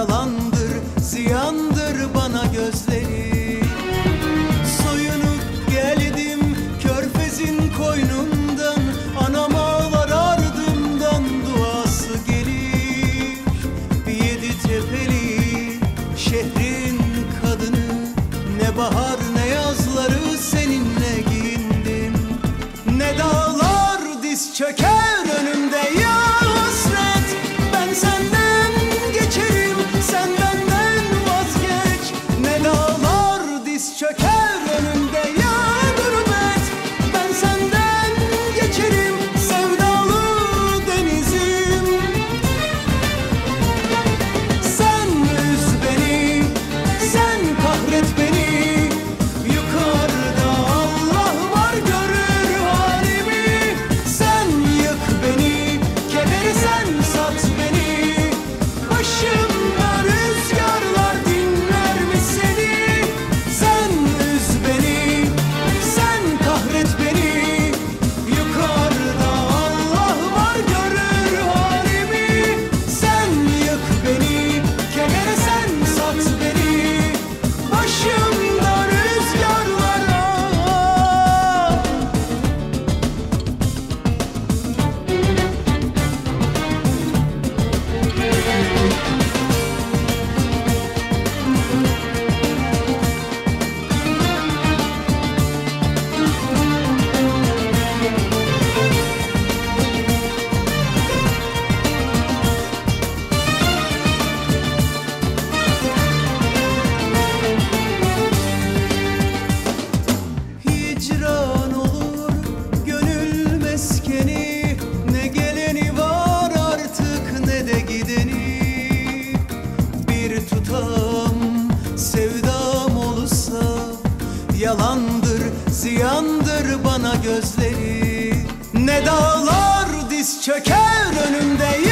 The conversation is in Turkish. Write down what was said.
yalan bir tutam sevdam olsa yalandır ziyandır bana gözleri. Ne dağlar diz çöker önümde